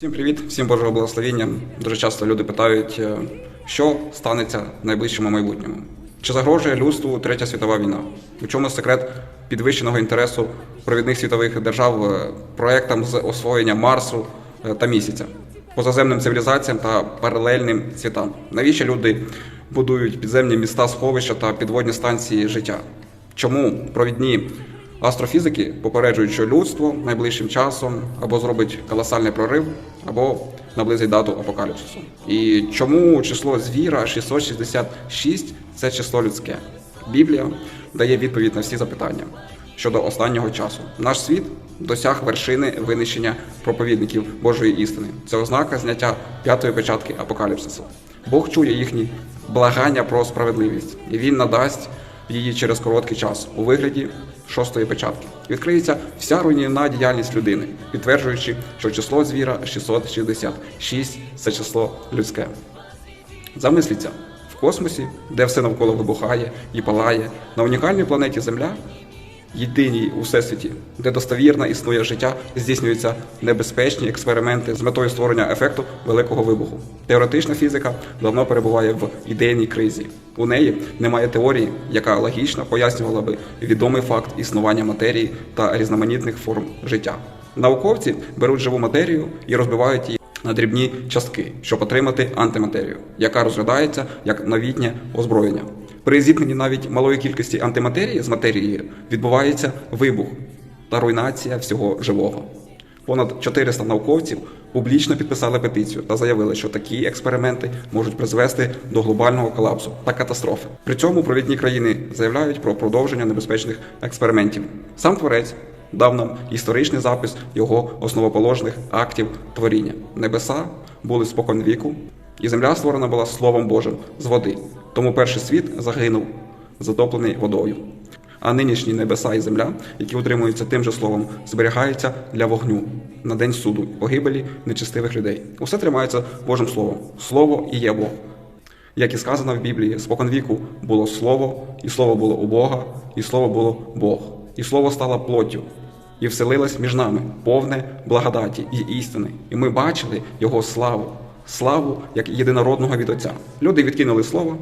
Всім привіт, всім Божого благословіння. Дуже часто люди питають, е, що станеться в найближчому майбутньому. Чи загрожує людству третя світова війна? У чому секрет підвищеного інтересу провідних світових держав е, проектам з освоєння Марсу е, та місяця, позаземним цивілізаціям та паралельним світам? Навіщо люди будують підземні міста, сховища та підводні станції життя? Чому провідні астрофізики попереджують, що людство найближчим часом або зробить колосальний прорив, або наблизить дату апокаліпсису? І чому число звіра 666 це число людське? Біблія дає відповідь на всі запитання щодо останнього часу. Наш світ досяг вершини винищення проповідників Божої істини. Це ознака зняття п'ятої печатки апокаліпсису. Бог чує їхні благання про справедливість, і він надасть її через короткий час у вигляді шостої печатки. Відкриється вся руйнівна діяльність людини, підтверджуючи, що число звіра 666 це число людське. Замисліться, в космосі, де все навколо вибухає і палає, на унікальній планеті Земля, єдиній у всесвіті, де достовірно існує життя, здійснюються небезпечні експерименти з метою створення ефекту великого вибуху. Теоретична фізика давно перебуває в ідейній кризі. У неї немає теорії, яка логічно пояснювала би відомий факт існування матерії та різноманітних форм життя. Науковці беруть живу матерію і розбивають її на дрібні частки, щоб отримати антиматерію, яка розглядається як новітнє озброєння. При зіткненні навіть малої кількості антиматерії з матерією відбувається вибух та руйнація всього живого. Понад 400 науковців публічно підписали петицію та заявили, що такі експерименти можуть призвести до глобального колапсу та катастрофи. При цьому провідні країни заявляють про продовження небезпечних експериментів. Сам творець дав нам історичний запис його основоположних актів творіння. Небеса були спокон віку, і земля створена була Словом Божим з води. Тому перший світ загинув, затоплений водою. А нинішні небеса і земля, які утримуються тим же словом, зберігаються для вогню на день суду, погибелі нечестивих людей. Усе тримається Божим Словом. Слово і є Бог. Як і сказано в Біблії, споконвіку було слово, і слово було у Бога, і слово було Бог. І слово стало плоттю, і вселилось між нами, повне благодаті і істини. І ми бачили його славу, славу як єдинородного від Отця. Люди відкинули слово,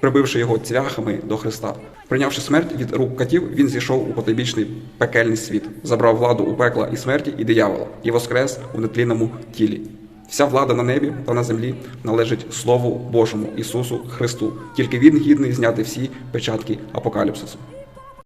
прибивши його цвяхами до Христа. Прийнявши смерть від рук катів, він зійшов у потойбічний пекельний світ, забрав владу у пекла і смерті і диявола, і воскрес у нетлінному тілі. Вся влада на небі та на землі належить Слову Божому Ісусу Христу. Тільки Він гідний зняти всі печатки апокаліпсису.